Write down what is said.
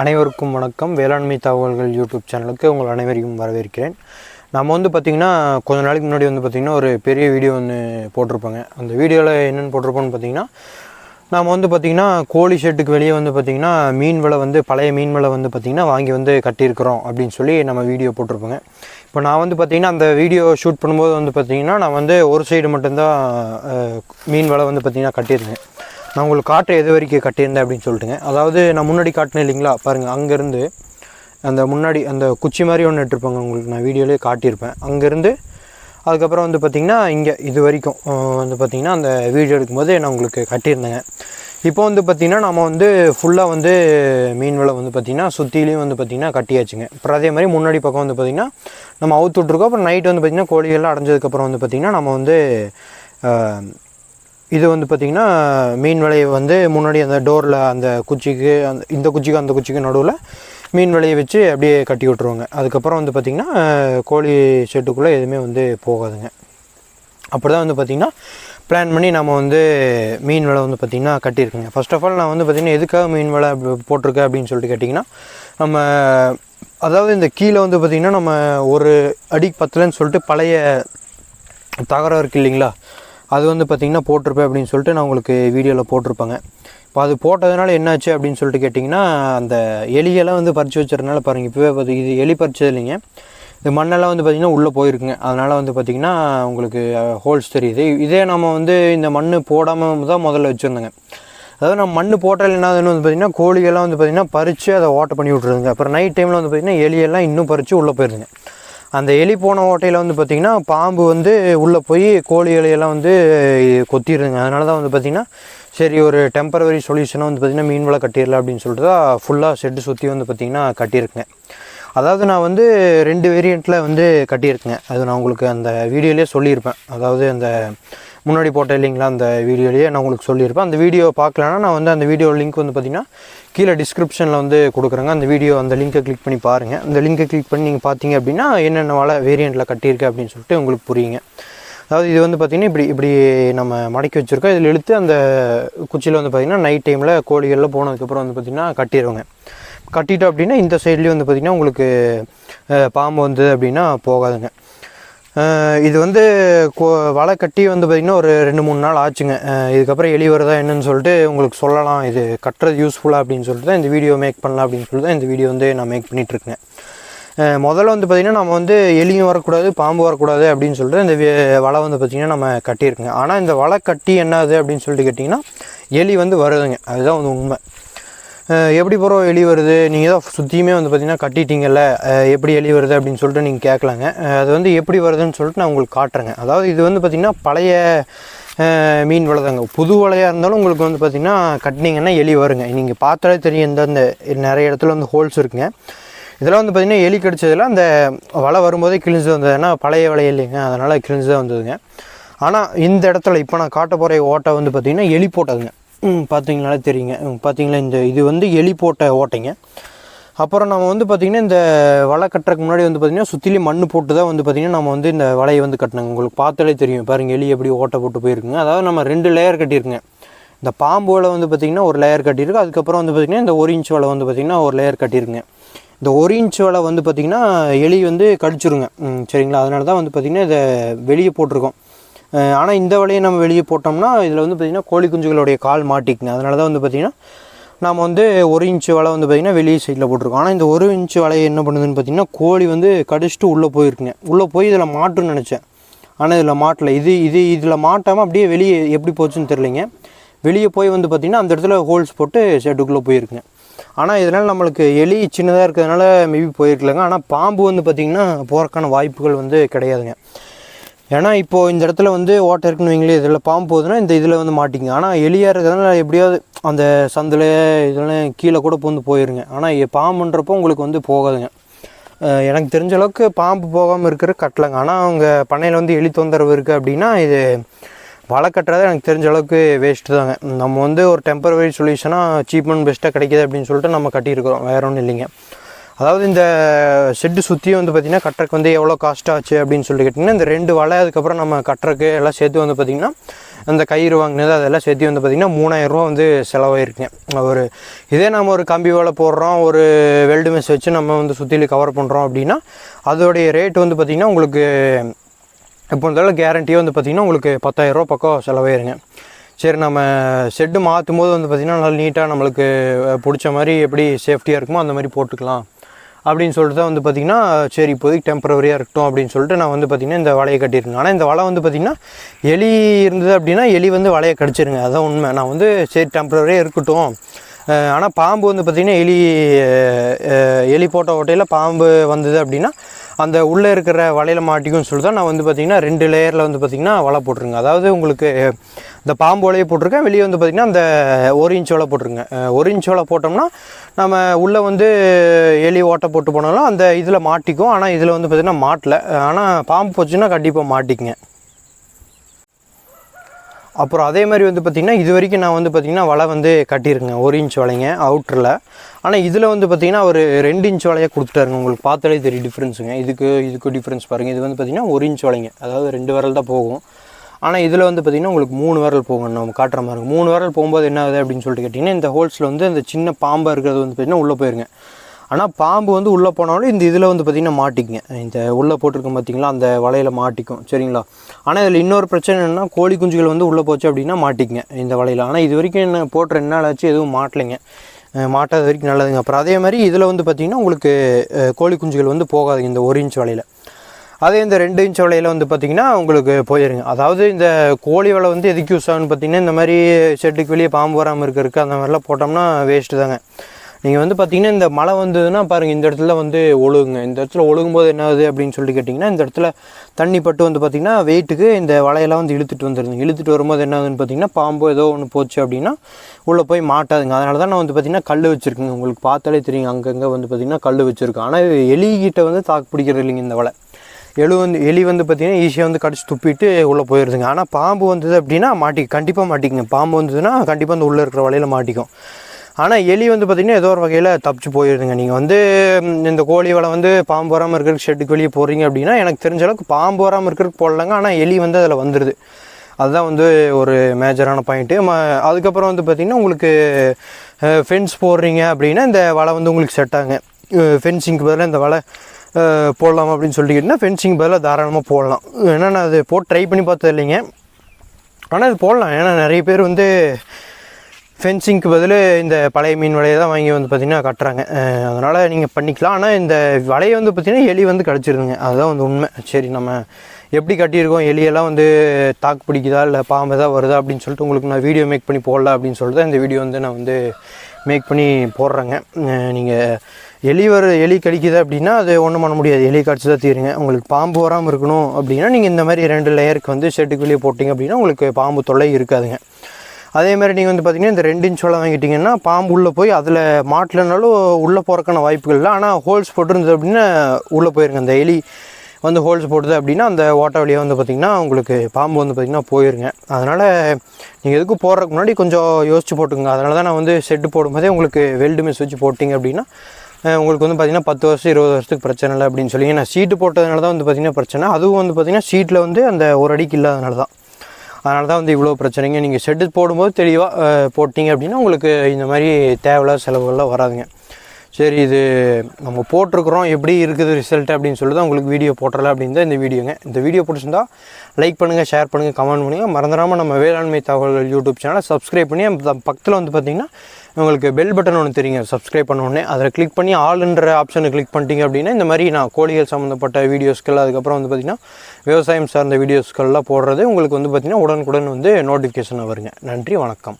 அனைவருக்கும் வணக்கம். வேளாண்மை தகவல்கள் யூடியூப் சேனலுக்கு உங்கள் அனைவரையும் வரவேற்கிறேன். நம்ம வந்து பார்த்திங்கன்னா கொஞ்ச நாளைக்கு முன்னாடி வந்து பார்த்திங்கன்னா ஒரு பெரிய வீடியோ ஒன்று போட்டிருப்பாங்க. அந்த வீடியோவில் என்னென்னு போட்டிருப்போம்னு பார்த்திங்கன்னா நாம் வந்து பார்த்திங்கன்னா கோழி ஷெட்டுக்கு வெளியே வந்து பார்த்திங்கன்னா மீன் விலை வந்து பழைய மீன் விலை வந்து பார்த்திங்கன்னா வாங்கி வந்து கட்டியிருக்கிறோம் அப்படின்னு சொல்லி நம்ம வீடியோ போட்டிருப்போங்க. இப்போ நான் வந்து பார்த்திங்கன்னா அந்த வீடியோ ஷூட் பண்ணும்போது வந்து பார்த்திங்கன்னா நான் வந்து ஒரு சைடு மட்டும்தான் மீன் விலை வந்து பார்த்திங்கன்னா கட்டியிருந்தேன். நான் உங்களுக்கு காட்டு எது வரைக்கும் கட்டியிருந்தேன் அப்படின்னு சொல்லிட்டுங்க. அதாவது நான் முன்னாடி காட்டினேன் இல்லைங்களா? பாருங்கள் அங்கேருந்து அந்த முன்னாடி அந்த குச்சி மாதிரி ஒன்று இட்டிருப்பாங்க உங்களுக்கு நான் வீடியோலேயே காட்டியிருப்பேன். அங்கேருந்து அதுக்கப்புறம் வந்து பார்த்திங்கன்னா இங்கே இது வரைக்கும் வந்து பார்த்திங்கன்னா அந்த வீடியோ எடுக்கும்போது நான் உங்களுக்கு கட்டியிருந்தேங்க. இப்போ வந்து பார்த்திங்கன்னா நம்ம வந்து ஃபுல்லாக வந்து மீன் வலை வந்து பார்த்திங்கன்னா சுற்றிலையும் வந்து பார்த்திங்கன்னா கட்டியாச்சுங்க. அப்புறம் அதே மாதிரி முன்னாடி பக்கம் வந்து பார்த்திங்கன்னா நம்ம அவுத்து விட்ருக்கோம் அப்புறம் நைட் வந்து பார்த்திங்கன்னா கோழிகள்லாம் அடைஞ்சதுக்கப்புறம் வந்து பார்த்திங்கன்னா நம்ம வந்து இது வந்து பார்த்திங்கன்னா மீன் விலையை வந்து முன்னாடி அந்த டோரில் அந்த குச்சிக்கு அந்த இந்த குச்சிக்கு அந்த குச்சிக்கு நடுவில் மீன் விலையை வச்சு அப்படியே கட்டி விட்ருவாங்க அதுக்கப்புறம் வந்து பார்த்திங்கன்னா கோழி ஷெட்டுக்குள்ளே எதுவுமே வந்து போகாதுங்க. அப்படி தான் வந்து பார்த்திங்கன்னா பிளான் பண்ணி நம்ம வந்து மீன் விலை வந்து பார்த்திங்கன்னா கட்டியிருக்கேங்க. ஃபஸ்ட் ஆஃப் ஆல் நான் வந்து பார்த்திங்கன்னா எதுக்காக மீன் விலை போட்டிருக்கேன் அப்படின்னு சொல்லிட்டு கேட்டிங்கன்னா நம்ம அதாவது இந்த கீழே வந்து பார்த்திங்கன்னா நம்ம ஒரு அடி பத்தலைன்னு சொல்லிட்டு பழைய தகரம் இருக்குது இல்லைங்களா? அது வந்து பார்த்திங்கன்னா போட்டிருப்பேன் அப்படின்னு சொல்லிட்டு நான் உங்களுக்கு வீடியோவில் போட்டிருப்பேங்க. இப்போ அது போட்டதுனால என்னாச்சு அப்படின்னு சொல்லிட்டு கேட்டிங்கன்னா அந்த எலியெல்லாம் வந்து பறித்து வச்சதுனால பாருங்கள் இப்போவே பார்த்து இது எலி பறிச்சது இல்லைங்க. இந்த மண்ணெல்லாம் வந்து பார்த்திங்கன்னா உள்ளே போயிருக்குங்க. அதனால் வந்து பார்த்திங்கன்னா உங்களுக்கு ஹோல்ஸ் தெரியுது. இதே நம்ம வந்து இந்த மண் போடாமல் தான் முதல்ல வச்சுருந்தேங்க. அதாவது நம்ம மண் போட்டால் என்னதுன்னு வந்து பார்த்திங்கன்னா கோழியெல்லாம் வந்து பார்த்திங்கன்னா பறித்து அதை ஓட்டை பண்ணி விட்ருதுங்க அப்புறம் நைட் டைமில் வந்து பார்த்திங்கன்னா எலியெல்லாம் இன்னும் பறித்து உள்ளே போயிருதுங்க. அந்த எலி போன ஓட்டையில் வந்து பார்த்திங்கன்னா பாம்பு வந்து உள்ளே போய் கோழிகளையெல்லாம் வந்து கொத்திடுதுங்க. அதனால தான் வந்து பார்த்திங்கன்னா சரி ஒரு டெம்பரவரி சொல்யூஷனாக வந்து பார்த்திங்கன்னா மீன் வலை கட்டிடலாம் அப்படின்னு சொல்லிட்டு தான் ஃபுல்லாக ஷெட்டு சுற்றி வந்து பார்த்திங்கன்னா கட்டியிருக்கேன் அதாவது நான் வந்து ரெண்டு வேரியண்ட்டில் வந்து கட்டியிருக்கேன் அது நான் உங்களுக்கு அந்த வீடியோலேயே சொல்லியிருப்பேன். அதாவது அந்த முன்னாடி போட்ட இல்லைங்களா அந்த வீடியோலேயே நான் உங்களுக்கு சொல்லியிருப்பேன். அந்த வீடியோ பார்க்கலன்னா நான் வந்து அந்த வீடியோ லிங்க் வந்து பார்த்திங்கன்னா கீழே டிஸ்கிரிப்ஷனில் வந்து கொடுக்குறேங்க. அந்த வீடியோ அந்த லிங்கை கிளிக் பண்ணி பாருங்கள் அந்த லிங்கை கிளிக் பண்ணி நீங்கள் பார்த்தீங்க அப்படின்னா என்னென்ன வலை வேரியண்ட்டில் கட்டியிருக்கு அப்படின்னு சொல்லிட்டு உங்களுக்கு புரியுங்க. அதாவது இது வந்து பார்த்திங்கன்னா இப்படி இப்படி நம்ம மடக்கி வச்சுருக்கோம். இதில் இழுத்து அந்த குச்சியில் வந்து பார்த்திங்கன்னா நைட் டைமில் கோழிகள்லாம் போனதுக்கப்புறம் வந்து பார்த்திங்கன்னா கட்டிடுவோங்க கட்டிட்டோம் அப்படின்னா இந்த சைட்லேயும் வந்து பார்த்திங்கன்னா உங்களுக்கு பாம்பு வந்து அப்படின்னா போகாதுங்க. இது வந்து கோ வலை கட்டி வந்து பார்த்திங்கன்னா ஒரு ரெண்டு மூணு நாள் ஆச்சுங்க. இதுக்கப்புறம் எலி வருதா என்னன்னு சொல்லிட்டு உங்களுக்கு சொல்லலாம். இது கட்டுறது யூஸ்ஃபுல்லாக அப்படின்னு சொல்லிட்டு தான் இந்த வீடியோ மேக் பண்ணலாம் அப்படின்னு சொல்லிட்டு தான் இந்த வீடியோ வந்து நான் மேக் பண்ணிகிட்ருக்கேன் முதல்ல வந்து பார்த்திங்கன்னா நம்ம வந்து எலியும் வரக்கூடாது பாம்பு வரக்கூடாது அப்படின்னு சொல்லிட்டு இந்த வலை வந்து பார்த்திங்கன்னா நம்ம கட்டியிருக்குங்க ஆனால் இந்த வலை கட்டி என்னது அப்படின்னு சொல்லிட்டு கேட்டிங்கன்னா எலி வந்து வருதுங்க. அதுதான் வந்து உண்மை. எப்படி ப்ரோ எலி வருது? நீங்கள் தான் சுற்றியுமே வந்து பார்த்திங்கன்னா கட்டிட்டீங்கல்ல எப்படி எலி வருது அப்படின்னு சொல்லிட்டு நீங்கள் கேட்கலாங்க அது வந்து எப்படி வருதுன்னு சொல்லிட்டு நான் உங்களுக்கு காட்டுறேங்க. அதாவது இது வந்து பார்த்திங்கன்னா பழைய மீன் வளதாங்க. புது வலையாக இருந்தாலும் உங்களுக்கு வந்து பார்த்திங்கன்னா கட்டினீங்கன்னா எலி வருங்க. நீங்கள் பார்த்தாலே தெரியும் இந்த நிறைய இடத்துல வந்து ஹோல்ஸ் இருக்குங்க. இதெல்லாம் வந்து பார்த்திங்கன்னா எலி கடிச்சதில் அந்த வலை வரும்போதே கிழிஞ்சு வந்தது ஏன்னா பழைய வலை இல்லைங்க. அதனால் கிழிஞ்சு தான் வந்ததுங்க. ஆனால் இந்த இடத்துல இப்போ நான் காட்ட போகிற ஓட்டை வந்து பார்த்திங்கன்னா எலி போட்டதுங்க. பார்த்தீங்கனாலே தெரியுங்க. பார்த்தீங்களா இந்த இது வந்து எலி போட்ட ஓட்டைங்க. அப்புறம் நம்ம வந்து பார்த்திங்கன்னா இந்த வலை கட்டுறதுக்கு முன்னாடி வந்து பார்த்திங்கன்னா சுற்றிலையும் மண் போட்டு தான் வந்து பார்த்திங்கன்னா நம்ம வந்து இந்த வலையை வந்து கட்டினாங்க. உங்களுக்கு பார்த்தாலே தெரியும். பாருங்கள் எலி எப்படி ஓட்டை போட்டு போயிருக்குங்க. அதாவது நம்ம ரெண்டு லேயர் கட்டியிருக்குங்க. இந்த பாம்பு வலை வந்து பார்த்திங்கன்னா ஒரு லேயர் கட்டியிருக்கு. அதுக்கப்புறம் வந்து பார்த்திங்கன்னா இந்த ஒரு இன்ச் வலை வந்து பார்த்திங்கன்னா ஒரு லேயர் கட்டியிருக்குங்க. இந்த ஒரு இன்ச் வலை வந்து பார்த்திங்கன்னா எலி வந்து கடிச்சிருங்க. ம், சரிங்களா? அதனால தான் வந்து பார்த்திங்கன்னா இதை வெளியே போட்டிருக்கோம். ஆனால் இந்த வலையை நம்ம வெளியே போட்டோம்னா இதில் வந்து பார்த்திங்கன்னா கோழி குஞ்சுகளுடைய கால் மாட்டிக்குங்க. அதனால தான் வந்து பார்த்திங்கன்னா நாம் வந்து ஒரு இன்ச்சு வலை வந்து பார்த்திங்கன்னா வெளியே சைடில் போட்டிருக்கோம். ஆனால் இந்த ஒரு இன்ச்சு வலையை என்ன பண்ணுதுன்னு பார்த்திங்கன்னா கோழி வந்து கடிச்சிட்டு உள்ளே போயிருக்குங்க. உள்ளே போய் இதில் மாட்டுன்னு நினச்சேன். ஆனால் இதில் மாட்டலை. இது இது இதில் மாட்டாமல் அப்படியே வெளியே எப்படி போச்சுன்னு தெரிலிங்க வெளியே போய் வந்து பார்த்திங்கன்னா அந்த இடத்துல ஹோல்ஸ் போட்டு ஷெட்டுக்குள்ளே போயிருக்குங்க. ஆனால் இதனால் நம்மளுக்கு எலி சின்னதாக இருக்கிறதுனால மேபி போயிருக்கலங்க. ஆனால் பாம்பு வந்து பார்த்திங்கன்னா போகிறக்கான வாய்ப்புகள் வந்து கிடையாதுங்க. ஏன்னா இப்போது இந்த இடத்துல வந்து ஓட்டை இருக்குன்னு வைங்களே இதில் பாம்பு போகுதுன்னா இந்த இதில் வந்து மாட்டிங்க ஆனால் எலியாக இருக்கிறதுனால எப்படியாவது அந்த சந்தில் இதெல்லாம் கீழே கூட பூந்து போயிருங்க. ஆனால் பாம்புன்றப்போ உங்களுக்கு வந்து போகாதுங்க. எனக்கு தெரிஞ்ச அளவுக்கு பாம்பு போகாமல் இருக்கிற கட்டலைங்க ஆனால் அவங்க பண்ணையில் வந்து எலி தொந்தரவு இருக்குது அப்படின்னா இது வலை கட்டுறது எனக்கு தெரிஞ்ச அளவுக்கு வேஸ்ட்டு தாங்க. நம்ம வந்து ஒரு டெம்பரவரி சொல்யூஷனாக சீப் அண்ட் பெஸ்ட்டாக கிடைக்கிது அப்படின்னு சொல்லிட்டு நம்ம கட்டியிருக்கிறோம். வேற ஒன்றும் இல்லைங்க. அதாவது இந்த ஷெட்டு சுற்றியும் வந்து பார்த்திங்கன்னா கட்டுறக்கு வந்து எவ்வளோ காஸ்ட் ஆச்சு அப்படின்னு சொல்லி கேட்டிங்கன்னா இந்த ரெண்டு வலை அதுக்கப்புறம் நம்ம கட்டுறக்கு எல்லாம் சேர்த்து வந்து பார்த்திங்கன்னா அந்த கயிறு வாங்கினது அதெல்லாம் சேர்த்து வந்து பார்த்திங்கன்னா மூணாயிரரூவா வந்து செலவாயிருக்குங்க. ஒரு இதே நம்ம ஒரு கம்பி வலை போடுறோம் ஒரு வெல்டு மெஸ் வச்சு நம்ம வந்து சுற்றிலும் கவர் பண்ணுறோம் அப்படின்னா அதோடைய ரேட் வந்து பார்த்திங்கன்னா உங்களுக்கு இப்போ இருந்தாலும் கேரண்டியாக வந்து பார்த்திங்கன்னா உங்களுக்கு பத்தாயிரரூவா பக்கம் செலவாயிருங்க. சரி நம்ம ஷெட்டு மாற்றும் போது வந்து பார்த்திங்கன்னா நல்லா நீட்டாக நம்மளுக்கு பிடிச்ச மாதிரி எப்படி சேஃப்டியாக இருக்குமோ அந்த மாதிரி போட்டுக்கலாம். அப்படின்னு சொல்லிட்டு தான் வந்து பார்த்திங்கன்னா சரி இப்போதைக்கு டெம்பரவரியாக இருக்கட்டும் அப்படின்னு சொல்லிட்டு நான் வந்து பார்த்திங்கன்னா இந்த வலையை கட்டியிருக்கேன் ஆனால் இந்த வலை வந்து பார்த்திங்கன்னா எலி இருந்தது அப்படின்னா எலி வந்து வலையை கடிச்சிருங்க. அதான் உண்மை. நான் வந்து சரி டெம்பரவரியாக இருக்கட்டும். ஆனால் பாம்பு வந்து பார்த்திங்கன்னா எலி எலி போட்ட ஓட்டையில் பாம்பு வந்தது அப்படின்னா அந்த உள்ளே இருக்கிற வலையில் மாட்டிக்கும்னு சொல்லி தான் நான் வந்து பார்த்திங்கன்னா ரெண்டு லேயரில் வந்து பார்த்திங்கன்னா வலை போட்டிருங்க அதாவது உங்களுக்கு இந்த பாம்பு வலையை போட்டிருக்கேன். வெளியே வந்து பார்த்திங்கன்னா அந்த ஒரு இன்ச் வலை போட்டிருங்க ஒரு இன்ச் வலை போட்டோம்னா நம்ம உள்ளே வந்து எலி ஓட்டை போட்டு போனாலும் அந்த இதில் மாட்டிக்கும். ஆனால் இதில் வந்து பார்த்திங்கன்னா மாட்டலை. ஆனால் பாம்பு போச்சுன்னா கண்டிப்பாக மாட்டிக்குங்க. அப்புறம் அதே மாதிரி வந்து பார்த்திங்கன்னா இது வரைக்கும் நான் வந்து பார்த்திங்கன்னா வலை வந்து கட்டியிருக்கேங்க ஒரு இன்ச் வலைங்க அவுட்டரில் ஆனால் இதில் வந்து பார்த்திங்கன்னா ஒரு ரெண்டு இன்ச் வலையாக கொடுத்துட்டாருங்க. உங்களுக்கு பார்த்தாலே தெரியும் டிஃப்ரென்ஸுங்க இதுக்கு இதுக்கு டிஃப்ரென்ஸ் பாருங்கள் இது வந்து பார்த்திங்கன்னா ஒரு இன்ச் வலைங்க. அதாவது ரெண்டு விரல் தான் போகும். ஆனால் இதில் வந்து பார்த்திங்கன்னா உங்களுக்கு மூணு விரல் போகும். நம்ம காட்டுற மாதிரி மூணு விரல் போகும்போது என்ன ஆகுது அப்படின்னு சொல்லிட்டு கேட்டிங்கன்னா இந்த ஹோல்ஸில் வந்து அந்த சின்ன பாம்பாக இருக்கிறது வந்து பார்த்திங்கன்னா உள்ளே போயிருங்க. ஆனால் பாம்பு வந்து உள்ளே போனாலும் இந்த இதில் வந்து பார்த்திங்கன்னா மாட்டிக்குங்க. இந்த உள்ளே போட்டிருக்கோம் பார்த்திங்களா அந்த வலையில் மாட்டிக்கும். சரிங்களா? ஆனால் இதில் இன்னொரு பிரச்சனை என்னென்னா கோழி குஞ்சுகள் வந்து உள்ளே போச்சு அப்படின்னா மாட்டிக்குங்க இந்த வலையில். ஆனால் இது வரைக்கும் என்ன போட்டு ரெண்டு நாள் ஆச்சு எதுவும் மாட்டலைங்க. மாட்டாத வரைக்கும் நல்லதுங்க. அப்புறம் அதே மாதிரி இதில் வந்து பார்த்திங்கன்னா உங்களுக்கு கோழி குஞ்சுகள் வந்து போகாதுங்க இந்த ஒரு இன்ச் வலையில். அதே இந்த ரெண்டு இன்ச் வலையில் வந்து பார்த்திங்கன்னா உங்களுக்கு போயிருங்க. அதாவது இந்த கோழி வலை வந்து எதுக்கு யூஸ் ஆகுன்னு பார்த்திங்கன்னா இந்த மாதிரி ஷெட்டுக்கு வெளியே பாம்பு வராமல் இருக்கிறதுக்கு அந்த மாதிரிலாம் போட்டோம்னா வேஸ்ட்டு தாங்க. நீங்கள் வந்து பார்த்தீங்கன்னா இந்த மழை வந்ததுன்னா பாருங்கள் இந்த இடத்துல வந்து ஒழுகுங்க. இந்த இடத்துல ஒழுகும்போது என்ன ஆகுது அப்படின்னு சொல்லிட்டு கேட்டிங்கன்னா இந்த இடத்துல தண்ணி பட்டு வந்து பார்த்திங்கன்னா வெயிட்டுக்கு இந்த வலையெல்லாம் வந்து இழுத்துட்டு வந்துடுங்க இழுத்துட்டு வரும்போது என்ன ஆகுதுன்னு பார்த்தீங்கன்னா பாம்பு ஏதோ ஒன்று போச்சு அப்படின்னா உள்ளே போய் மாட்டாதுங்க. அதனால தான் நான் வந்து பார்த்திங்கன்னா கல் வச்சுருக்கேங்க. உங்களுக்கு பார்த்தாலே தெரியும் அங்கங்கே வந்து பார்த்திங்கன்னா கல் வச்சுருக்கேன் ஆனால் எலிகிட்ட வந்து தாக்கு பிடிக்கிறது இல்லைங்க இந்த வலை. எலு வந்து எலி வந்து பார்த்திங்கன்னா ஈஸியாக வந்து கடிச்சு துப்பிட்டு உள்ளே போயிடுதுங்க ஆனால் பாம்பு வந்தது அப்படின்னா மாட்டி கண்டிப்பாக மாட்டிக்குங்க. பாம்பு வந்ததுன்னா கண்டிப்பாக அந்த உள்ளே இருக்கிற வலையில் மாட்டிக்கும். ஆனால் எலி வந்து பார்த்திங்கன்னா ஏதோ ஒரு வகையில் தப்பிச்சு போயிடுதுங்க நீங்கள் வந்து இந்த கோழி வலை வந்து பாம்பு வராமல் இருக்கிறதுக்கு ஷெட்டுக்கு வெளியே போடுறீங்க அப்படின்னா எனக்கு தெரிஞ்ச அளவுக்கு பாம்பு வராமல் இருக்கிறதுக்கு போடலங்க. ஆனால் எலி வந்து அதில் வந்துடுது அதுதான் வந்து ஒரு மேஜரான பாயிண்ட்டு ம அதுக்கப்புறம் வந்து பார்த்திங்கன்னா உங்களுக்கு ஃபென்ஸ் போடுறீங்க அப்படின்னா இந்த வலை வந்து உங்களுக்கு செட் ஆகுங்க. ஃபென்சிங்க்கு பதிலாக இந்த வலை போடலாம் அப்படின்னு சொல்லிக்கிட்டுனா ஃபென்சிங் பதிலாக தாராளமாக போடலாம். ஏன்னா நான் அது போட்டு ட்ரை பண்ணி பார்த்தது இல்லைங்க. ஆனால் அது போடலாம். ஏன்னா நிறைய பேர் வந்து ஃபென்சிங்க்கு பதில் இந்த பழைய மீன் வலையை தான் வாங்கி வந்து பார்த்திங்கன்னா கட்டுறாங்க. அதனால் நீங்கள் பண்ணிக்கலாம். ஆனால் இந்த வலையை வந்து பார்த்திங்கன்னா எலி வந்து கிடச்சிருதுங்க. அதுதான் வந்து உண்மை. சரி நம்ம எப்படி கட்டியிருக்கோம்? எலியெல்லாம் வந்து தாக்கு பிடிக்குதா? இல்லை பாம்பு தான் வருதா? அப்படின்னு சொல்லிட்டு உங்களுக்கு நான் வீடியோ மேக் பண்ணி போடல அப்படின்னு சொல்லிட்டு தான் இந்த வீடியோ வந்து நான் வந்து மேக் பண்ணி போடுறேங்க. நீங்கள் எலி வர எலி கடிக்குது அப்படின்னா அது ஒன்றும் பண்ண முடியாது. எலி கடிச்சு தான் தீருங்க. உங்களுக்கு பாம்பு வராமல் இருக்கணும் அப்படின்னா நீங்கள் இந்த மாதிரி ரெண்டு லேயருக்கு வந்து ஷெட்டுக்கு வெளியே போட்டிங்க அப்படின்னா உங்களுக்கு பாம்பு தொல்லை இருக்காதுங்க. அதேமாதிரி நீங்கள் வந்து பார்த்தீங்கன்னா இந்த ரெண்டு இன்ச் வலை வாங்கிட்டிங்கன்னா பாம்பு உள்ளே போய் அதில் மாட்டலனாலும் உள்ளே போகிறக்கான வாய்ப்புகள் இல்லை. ஆனால் ஹோல்ஸ் போட்டிருந்தது அப்படின்னா உள்ளே போயிருங்க. அந்த எலி வந்து ஹோல்ஸ் போடுது அப்படின்னா அந்த ஓட்ட வழியாக வந்து பார்த்திங்கன்னா உங்களுக்கு பாம்பு வந்து பார்த்திங்கன்னா போயிருங்க. அதனால் நீங்கள் எதுக்கும் போடுறதுக்கு முன்னாடி கொஞ்சம் யோசிச்சு போட்டுங்க அதனால தான் நான் வந்து செட்டு போடும்போதே உங்களுக்கு வெல்டு மிஸ் வச்சு போட்டிங்க அப்படின்னா உங்களுக்கு வந்து பார்த்திங்கன்னா பத்து வருஷம் இருபது வருஷத்துக்கு பிரச்சனை இல்லை அப்படின்னு சொல்லி ஏன்னா சீட்டு போட்டதுனால தான் வந்து பார்த்திங்கன்னா பிரச்சனை. அதுவும் வந்து பார்த்திங்கன்னா சீட்டில் வந்து அந்த ஒரு அடிக்கு இல்லாதனால தான் அதனால தான் வந்து இவ்வளோ பிரச்சனைங்க. நீங்கள் ஷெட்டு போடும்போது தெளிவாக போட்டிங்க அப்படின்னா உங்களுக்கு இந்த மாதிரி தேவையில்லாத செலவுகள்லாம் வராதுங்க. சரி இது நம்ம போட்டிருக்கிறோம் எப்படி இருக்குது ரிசல்ட் அப்படின்னு சொல்லி தான் உங்களுக்கு வீடியோ போட்டுறல அப்படின்னு தான் இந்த வீடியோங்க இந்த வீடியோ பிடிச்சிருந்தா லைக் பண்ணுங்கள் ஷேர் பண்ணுங்கள் கமெண்ட் பண்ணுங்கள் மறந்துடாமல் நம்ம வேளாண்மை தகவல்கள் யூடியூப் சேனலை சப்ஸ்கிரைப் பண்ணி அந்த பக்கத்தில் வந்து பார்த்திங்கன்னா உங்களுக்கு பெல் பட்டன் ஒன்று தெரியுங்க சப்ஸ்கிரைப் பண்ணோடனே அதில் கிளிக் பண்ணி ஆளுன்ற ஆப்ஷனை கிளிக் பண்ணிட்டீங்க அப்படின்னா இந்த மாதிரி நான் கோழிகள் சம்மந்தப்பட்ட வீடியோஸ்கள் அதுக்கப்புறம் வந்து பார்த்திங்கன்னா விவசாயம் சார்ந்த வீடியோஸ்கள்லாம் போடுறது உங்களுக்கு வந்து பார்த்திங்கன்னா உடனுக்குடன் வந்து நோட்டிஃபிகேஷன் வருங்க. நன்றி வணக்கம்.